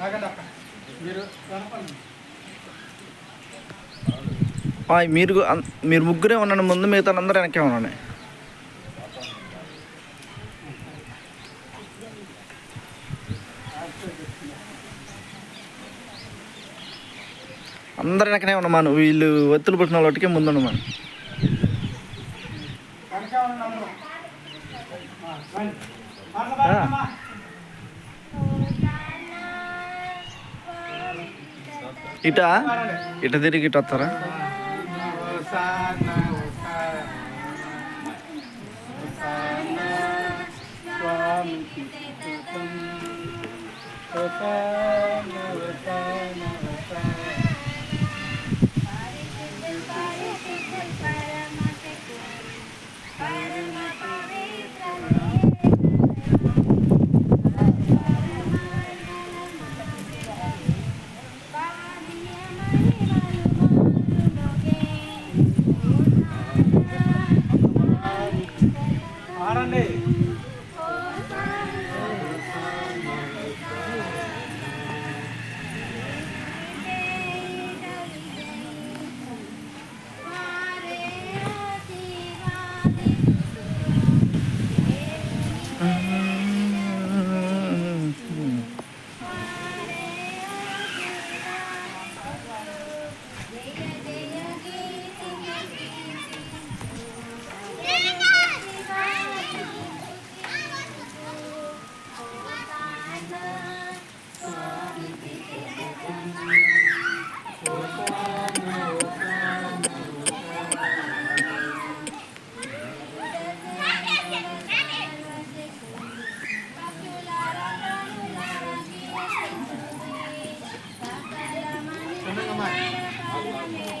మీరు మీరు మీరు ముగ్గురే ఉన్నాను ముందు మిగతా అందరూ వెనకే ఉన్నాను అందరు వెనకనే ఉన్నాను వీళ్ళు ఒత్తులు పుట్టిన వాళ్ళకి ముందు ఉన్నాను ఇట ఇట తిరిగి ఇట వస్తారా హోసానా, హోసానా, స్వామికి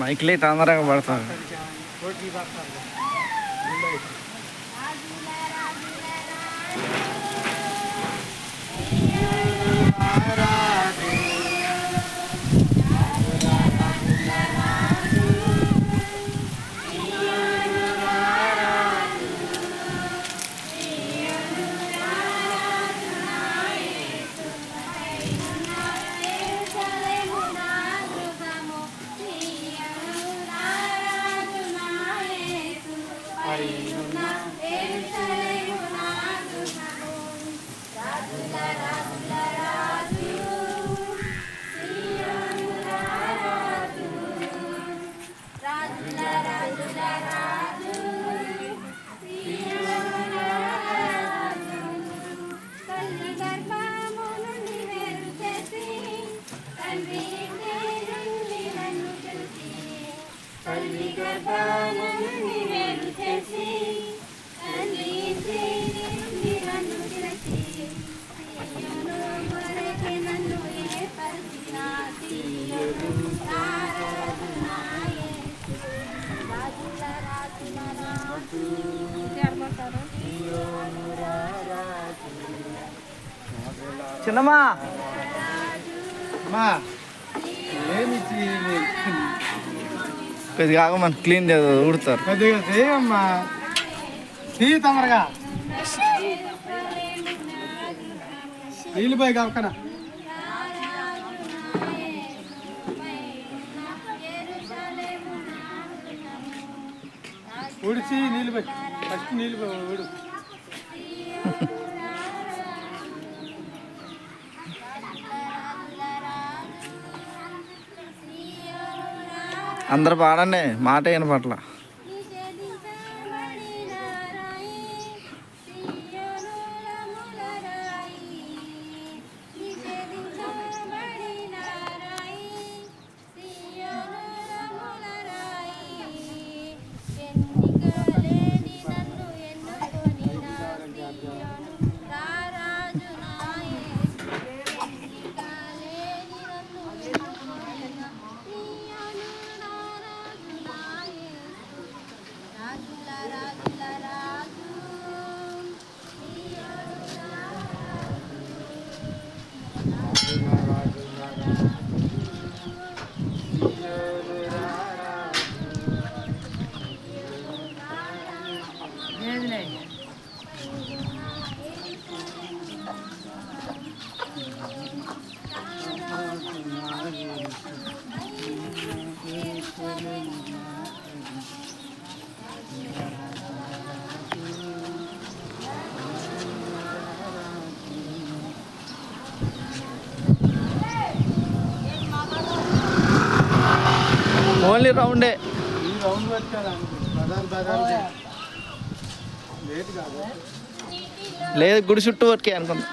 మైక్లే తొందరగా పడతారు రోడ్లు చిన్నమ్మా. అమ్మా ఏమి కొద్దిగా క్లీన్ చేద్దాం ఉడతారు పెద్దగా చేయమ్మా. తీ తొందరగా. నీళ్ళు పోయి కావకనా ఉడిచి నీళ్ళు పోయి ఫస్ట్ నీళ్ళు పోయి ఉడు అందరు పాడండి మాట అయిన పట్ల రౌండే. లేదు గుడి చుట్టూ వరకే అనుకుందా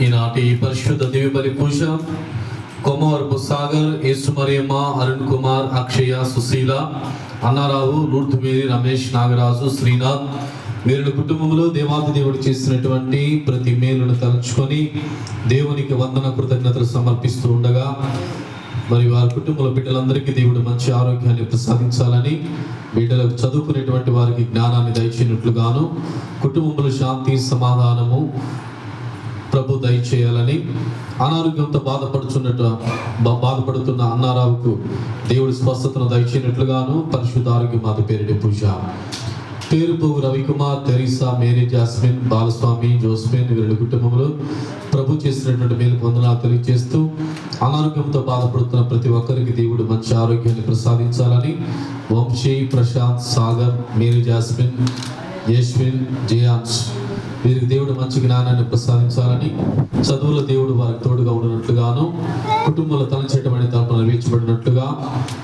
ఈనాటి పరిశుద్ధ దివ్య బలి పూజ కొమ్మవరపు సాగర్ ఏసుమరియమ్మ అరుణ్ కుమార్ అక్షయ సుశీల అన్నారావు లూర్తుమేరి రమేష్ నాగరాజు శ్రీనాథ్. వీరి కుటుంబంలో దేవాది దేవుడు చేసినటువంటి ప్రతి మేలును తలుచుకొని దేవునికి వందన కృతజ్ఞతలు సమర్పిస్తూ ఉండగా మరి వారి కుటుంబంలో బిడ్డలందరికీ దేవుడు మంచి ఆరోగ్యాన్ని ప్రసాదించాలని బిడ్డలకు చదువుకునేటువంటి వారికి జ్ఞానాన్ని దయచేయనట్లుగాను కుటుంబంలో శాంతి సమాధానము ప్రభు దయచేయాలని అనారోగ్యంతో బాధపడుచున్నట్టు బాధపడుతున్న అన్నారావుకు దేవుడి స్వస్థతను దయచేయనట్లుగాను పరిశుద్ధ ఆరోగ్య మాత పేరిటి పూజ. పేరుపు Ravikumar Teresa Mary Jasmine Balaswamy Josmin వీరి కుటుంబంలో ప్రభు చేసినటువంటి మేలు వందనాలు తెలియజేస్తూ అనారోగ్యంతో బాధపడుతున్న ప్రతి ఒక్కరికి దేవుడు మంచి ఆరోగ్యాన్ని ప్రసాదించాలని వంశీ ప్రశాంత్ సాగర్ మేరీ జాస్మిన్ యశ్విన్ జయాన్స్ వీరికి దేవుడు మంచి జ్ఞానాన్ని ప్రసాదించాలని చదువుల దేవుడు వారికి తోడుగా ఉండనట్లుగాను కుటుంబంలో తలచేయటమనే తరపున నెరవేర్చబడినట్లుగా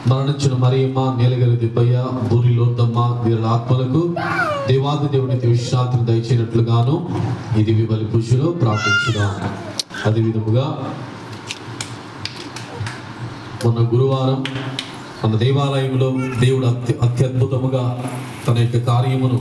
మరణించిన మరియమ్మ నీలగిరి దిబ్బయ్య బూరి లోతమ్మ వీరి ఆత్మలకు దేవాది దేవునికి విశ్రాంతిని దయచేయనట్లుగాను ఇది విబలి పురుషులో ప్రార్థించుదాం. అదేవిధముగా మొన్న గురువారం మన దేవాలయంలో దేవుడు అత్య అత్యద్భుతముగా తన యొక్క కార్యమును